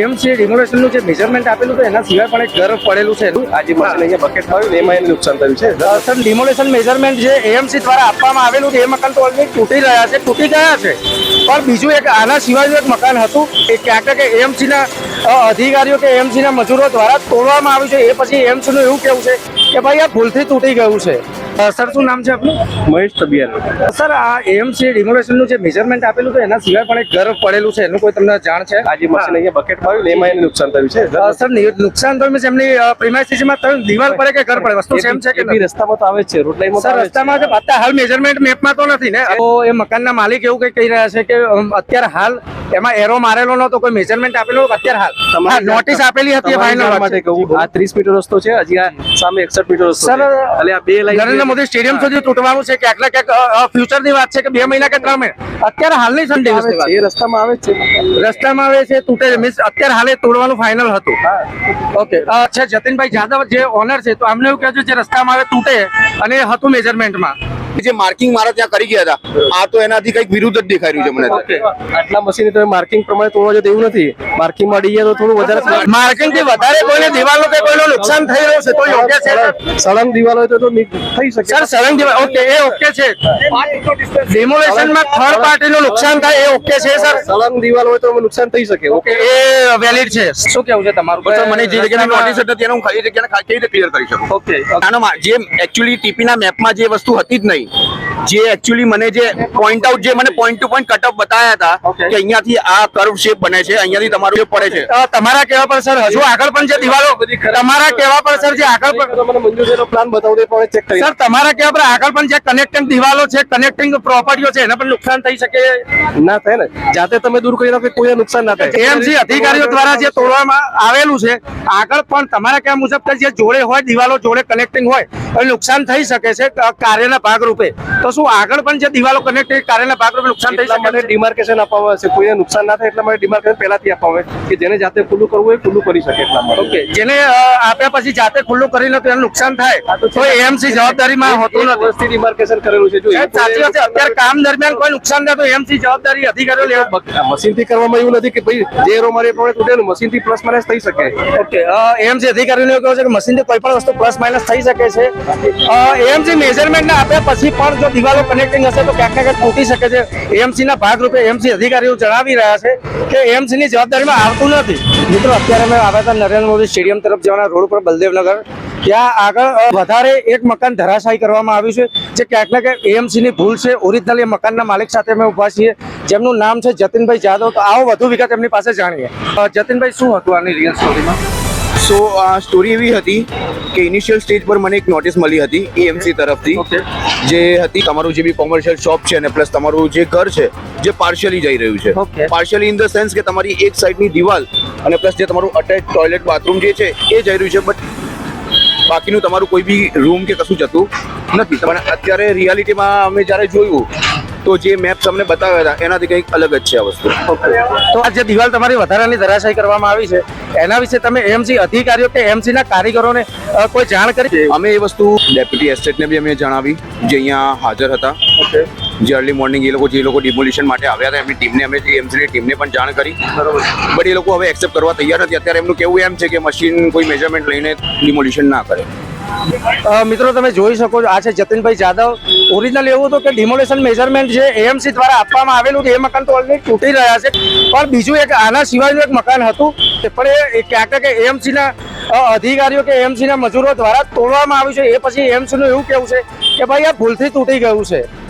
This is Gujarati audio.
એમસી ડિમોલેશનનું જે મેજરમેન્ટ આપેલું હતું એના સિવાય પણ એક ઘર પડેલું છે. આજે મશીન અહીંયા બકેટ થયું એમાં એને નુકસાન થયું છે? સર ડિમોલેશન મેજરમેન્ટ જે એએમસી દ્વારા આપવામાં આવેલું એ મકાન તો ઓલરેડી તૂટી રહ્યા છે તૂટી ગયા છે. પણ બીજું એક આના સિવાયનું એક મકાન હતું એ ક્યાંક કે એએમસીના અધિકારીઓ કે એએમસીના મજૂરો દ્વારા તોડવામાં આવ્યું છે એ પછી એએમસીનું એવું કેવું છે? કે ભાઈ આ ભૂલથી તૂટી ગયું છે. સર શું નામ છે આપનું? મહેશ તબિયાર સર આ એએમસી ડિમોલેશનનું જે મેજરમેન્ટ આપેલું હતું એના સિવાય પણ એક ઘર પડેલું છે એનું કોઈ તમને જાણ છે? આજે મશીન અહીંયા બકેટ થયું એમાં એને નુકસાન થયું છે? સર નુકસાન તો means એમની પ્રિમાઇસીસમાં ત્રણ દિવાલ પડે કે ઘર પડે વસ્તુ સેમ છે કે રસ્તામાં તો આવે છે રોડ લાઈનમાં તો સર. રસ્તામાં અત્યારે હાલ મેજરમેન્ટ મેપમાં તો નથી ને? તો એ મકાનના માલિક એવું કઈ કહી રહ્યા છે કે અત્યારે હાલ એમાં એરો મારેલો નતો કોઈ મેજરમેન્ટ આપેલું અત્યારે હાલ. નોટિસ આપેલી હતી ફાઇનલ માટે કહું આ ત્રીસ મીટર રસ્તો છે હજી આ સામે એકસઠ મીટર સર, એટલે આ બે લાઈન નરેન્દ્ર મોદી સ્ટેડિયમ સુધી તૂટવાનું છે ક્યાંક ને ક્યાંક ફ્યુચરની વાત છે કે બે મહિના કે ત્રણ મહિના? અત્યારે હાલની છે. એ રસ્તામાં આવે છે. રસ્તામાં આવે છે તૂટે છે. મીન્સ અત્યારે હાલે તોડવાનું ફાઇનલ હતું. ઓકે અચ્છા જતીનભાઈ જાદવ જે ઓનર છે તો અમને એવું કહેજો જે રસ્તામાં આવે તૂટે અને હતું મેજરમેન્ટમાં જે માર્કિંગ મારા ત્યાં કરી ગયા હતા. આ તો એનાથી કંઈક વિરુદ્ધ જ દેખાઈ રહ્યું છે મને આટલા મશીન તમે માર્કિંગ પ્રમાણે તોડવા જો એવું નથી. માર્કિંગમાં અડી ગયા તો થોડું વધારે માર્કિંગથી વધારે કોઈને દિવાલો કે કોઈનું નુકસાન થઈ રહ્યું છે તો યોગ્ય છે. સળંગ દિવાલ હોય તો તો થઈ શકે. સર સળંગ દિવાલ ઓકે એ ઓકે છે. ડેમોલેશનમાં થર્ડ પાર્ટી નું નુકસાન થાય એ ઓકે છે સર. સળંગ દિવાલ હોય તો નુકસાન થઈ શકે ઓકે. એ વેલિડ છે. શું કેવું છે તમારું? સર મને જે જગ્યાની નોટિસ હતી તેને હું ખાલી જગ્યાને કેવી રીતે ક્લિયર કરી શકું? ઓકે આનો મા- જે એકચ્યુઅલી ટીપીના મેપમાં જે વસ્તુ હતી જ નહીં જે એકચ્યુઅલી મને જે પોઈન્ટ આઉટ જે મને પોઈન્ટ ટુ પોઈન્ટ કટઅપ બતાવ્યા હતા કે અહીંયાથી આ કર્વ શેપ બને છે અહીંયાથી તમારું પડે છે. તમારા કહેવા પર સર હજુ આગળ પણ જે દિવાલો તમારા કહેવા પર સર જે આગળ પણ પ્લાન બતાવો તો પણ ચેક કરી સર તમારા કેવા પર આગળ પણ જે કનેક્ટિંગ દિવાલો છે કનેક્ટિંગ પ્રોપર્ટીઓ છે એને પણ નુકસાન થઈ શકે? ના થાય ને. જાતે તમે દૂર કરી નાખો કોઈ નુકસાન ના થાય. જે અધિકારીઓ દ્વારા જે તોડવામાં આવેલું છે આગળ પણ તમારા કહેવા મુજબ જે જોડે હોય દિવાલો જોડે કનેક્ટિંગ હોય નુકસાન થઈ શકે છે કાર્યના ભાગરૂપે. તો શું આગળ પણ જે દિવાલો કનેક્ટ કાર્યના ભાગરૂપે નુકસાન થઈ શકે? ડિમાર્કેશન આપવામાં આવે છે કોઈને નુકસાન ના થાય એટલા માટે ડિમાર્કેશન પહેલાથી આપવામાં આવે કે જેને જાતે ખુલ્લું કરવું હોય એ ખુલ્લું કરી શકે એટલા માટે. ઓકે જેને આપ્યા પછી જાતે ખુલ્લું કરીને તો એને નુકસાન થાય તો એમસી જવાબદારીમાં હોતું નથી. ડિમાર્કેશન કરેલું છે. જો સાચી વાત અત્યારે કામ દરમિયાન કોઈ નુકસાન થાય તો એમસી જવાબદારી અધિકારીઓ લેવા. મશીનથી કરવામાં એવું નથી કે ભાઈ જે એરો મારે એ પ્રમાણે તૂટેલું મશીનથી પ્લસ માઇનસ થઈ શકે. ઓકે એમસી અધિકારીઓને એવું કહ્યું છે કે મશીનથી કોઈ પણ વસ્તુ પ્લસ માઇનસ થઈ શકે છે. એમસી મેજરમેન્ટ આપ્યા પછી પણ જો દિવાલો કનેક્ટિંગ હશે તો ક્યાંક ક્યાંક તૂટી શકે છે. એમસી ના ભાગરૂપે એમસી અધિકારીઓ જણાવી રહ્યા છે કે એમસી ની જવાબદારીમાં આવતું નથી. મિત્રો, અત્યારે અમે આવ્યા હતા નરેન્દ્ર મોદી સ્ટેડિયમ તરફ જવાના રોડ પર બલદેવનગર. ત્યાં આગળ વધારે એક મકાન ધરાશાયી કરવામાં આવ્યું છે, જે ક્યાંક ને ક્યાંક એએમસી ની ભૂલ છે. ઓરિજિનલ એ મકાનના માલિક સાથે અમે ઊભા છીએ. જેમનું નામ છે જતિનભાઈ જાદવ. તો આવો વધુ વિગત એમની પાસે જાણીએ. જતિનભાઈ, શું હતું આની રિયલ સ્ટોરીમાં સો આ સ્ટોરી એવી હતી કે ઇનિશિયલ સ્ટેજ પર મને એક નોટિસ મળી હતી એએમસી તરફથી જે હતી તમારું જે બી કોમર્શિયલ શોપ છે અને પ્લસ તમારું જે ઘર છે જે પાર્શિયલી જઈ રહ્યું છે. પાર્શિયલી ઇન ધ સેન્સ કે તમારી એક સાઈડની દિવાલ અને પ્લસ જે તમારું અટેચ ટોયલેટ બાથરૂમ જે છે એ જઈ રહ્યું છે બટ બાકીનું તમારું કોઈ બી રૂમ કે કશું જતું નથી. પણ અત્યારે રિયાલિટીમાં અમે જ્યારે જોયું તો જે મેપ્સ અમને બતાવ્યા હતા એનાથી કંઈક અલગ જ છે આ વસ્તુ. તો આ જે દિવાલ તમારી વધારાની ધરાશાયી કરવામાં આવી છે એના વિશે તમે એમસી અધિકારીઓ કે એમસી ના કારીગરોને કોઈ જાણ કરી? અમે એ વસ્તુ ડેપ્યુટી એસ્ટેટને બી અમે જણાવી જે અહીંયા હાજર હતા. જે અર્લી મોર્નિંગ એ લોકો જે લોકો ડિમોલિશન માટે આવ્યા હતા એમની ટીમને અમે એમસીની ટીમને પણ જાણ કરી. બટ એ લોકો હવે એક્સેપ્ટ કરવા તૈયાર નથી. અત્યારે એમનું કેવું એમ છે કે મશીન કોઈ મેજરમેન્ટ લઈને ડિમોલિશન ના કરે. મિત્રો તમે જોઈ શકો છો આ છે જતીનભાઈ જાદવ. ઓરિજિનલ એવું હતું કે ડિમોલેશન મેજરમેન્ટ જે એએમસી દ્વારા આપવામાં આવેલું એ મકાન તો ઓલરેડી તૂટી રહ્યા છે. પણ બીજું એક આના સિવાયનું એક મકાન હતું પણ એ- ક્યાંક કે ક્યાંક એએમસી ના અ, અધિકારીઓ કે એએમસીના મજૂરો દ્વારા તોડવામાં આવ્યું છે. એ પછી એએમસીનું એવું કેવું છે કે ભાઈ આ ભૂલથી તૂટી ગયું છે.